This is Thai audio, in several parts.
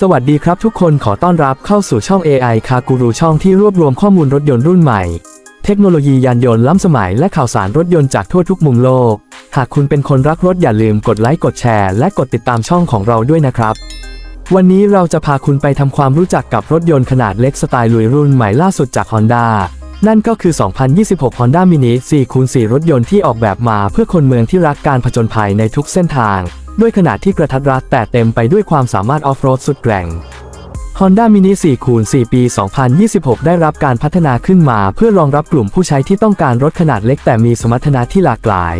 สวัสดีครับทุกคนขอต้อนรับเข้าสู่ช่อง AI คากูรูช่องที่รวบรวมข้อมูลรถยนต์รุ่นใหม่ เทคโนโลยียานยนต์ล้ำสมัยและข่าวสารรถยนต์จากทั่วทุกมุมโลก หากคุณเป็นคนรักรถอย่าลืมกดไลค์กดแชร์และกดติดตามช่องของเราด้วยนะครับ วันนี้เราจะพาคุณไปทำความรู้จักกับรถยนต์ขนาดเล็กสไตล์ลุยรุ่นใหม่ล่าสุดจาก Honda นั่นก็คือ 2026 Honda Mini 4x4 รถยนต์ที่ออกแบบมาเพื่อคนเมืองที่รักการผจญภัยในทุกเส้นทาง ด้วยขนาดที่กระทัดรัดแต่เต็มไปด้วยความสามารถออฟโรดสุดแกร่ง Honda Mini 4คูณ4ปี 2026 ได้รับการพัฒนาขึ้นมาเพื่อรองรับกลุ่มผู้ใช้ที่ต้องการรถขนาดเล็กแต่มีสมรรถนะที่หลากหลาย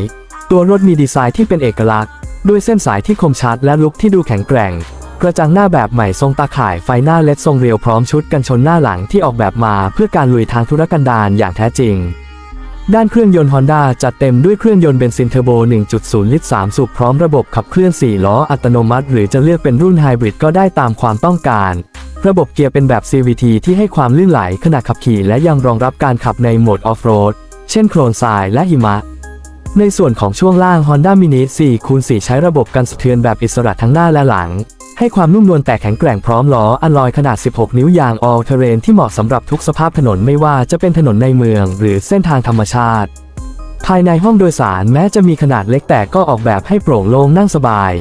ตัวรถมีดีไซน์ที่เป็นเอกลักษณ์ ด้วยเส้นสายที่คมชัดและลุคที่ดูแข็งแกร่ง กระจังหน้าแบบใหม่ทรงตาข่ายไฟหน้าเลดทรงเรียวพร้อมชุดกันชนหน้าหลังที่ออกแบบมาเพื่อการลุยทางธุรกันดารอย่างแท้จริง ด้านเครื่องยนต์ Honda จัดเต็มด้วยเครื่องยนต์เบนซินเทอร์โบ 1.0 ลิตร 3 สูบพร้อมระบบขับเคลื่อน 4 ล้ออัตโนมัติ หรือจะเลือกเป็นรุ่นไฮบริดก็ได้ตามความต้องการ ระบบเกียร์เป็นแบบ CVT ที่ให้ความลื่นไหลขณะขับขี่และยังรองรับการขับในโหมดออฟโรด เช่นโคลนทรายและหิมะในส่วนของช่วงล่าง Honda Mini 4คูณ4ใช้ระบบกันสะเทือนแบบอิสระทั้งหน้าและหลัง ให้ความนุ่มนวลแต่แข็งแกร่งพร้อมล้ออัลลอยขนาด 16 นิ้วยาง All Terrain ที่เหมาะสำหรับทุกสภาพถนนไม่ว่าจะเป็นถนนในเมือง หรือเส้นทางธรรมชาติ ภายในห้องโดยสารแม้จะมีขนาดเล็กแต่ก็ออกแบบให้โปร่งโล่งนั่งสบาย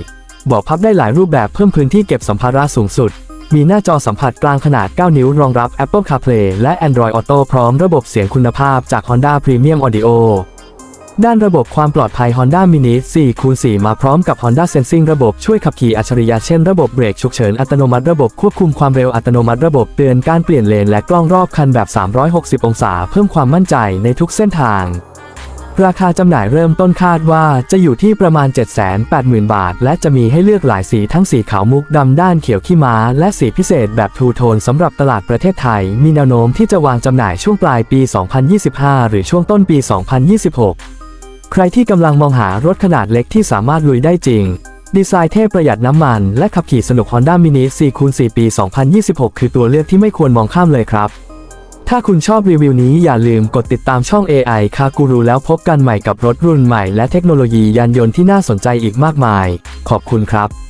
เบาะพับได้หลายรูปแบบเพิ่มพื้นที่เก็บสัมภาระสูงสุด มีหน้าจอสัมผัสกลางขนาด 9 นิ้วรองรับ Apple CarPlay และ Android Auto พร้อมระบบเสียงคุณภาพจาก Honda Premium Audio ด้านระบบความปลอดภัย Honda Mini 4 คูณ 4 มาพร้อมกับ Honda Sensing ระบบช่วยขับขี่อัจฉริยะเช่นระบบเบรกฉุกเฉินอัตโนมัติระบบควบคุมความเร็วอัตโนมัติระบบเตือนการเปลี่ยนเลนและกล้องรอบคันแบบ 360 องศา เพิ่มความมั่นใจในทุกเส้นทาง ราคาจำหน่ายเริ่มต้นคาดว่าจะอยู่ที่ประมาณ 780,000 บาท และจะมีให้เลือกหลายสีทั้งสีขาวมุกดำด้านเขียวขี้ม้า และสีพิเศษแบบทูโทนสำหรับตลาดประเทศไทย มีแนวโน้มที่จะวางจำหน่ายช่วงปลายปี 2025 หรือช่วงต้นปี 2026 ใครที่กำลังมองหารถขนาดเล็กที่สามารถลุยได้จริง ดีไซน์เท่ประหยัดน้ำมัน และขับขี่สนุก Honda Mini 4คูณ4ปี 2026 คือตัวเลือกที่ไม่ควรมองข้ามเลยครับ ถ้าคุณชอบรีวิวนี้อย่าลืมกดติดตามช่อง AI คากูรูแล้วพบกันใหม่กับรถรุ่นใหม่และเทคโนโลยียานยนต์ที่น่าสนใจอีกมากมาย ขอบคุณครับ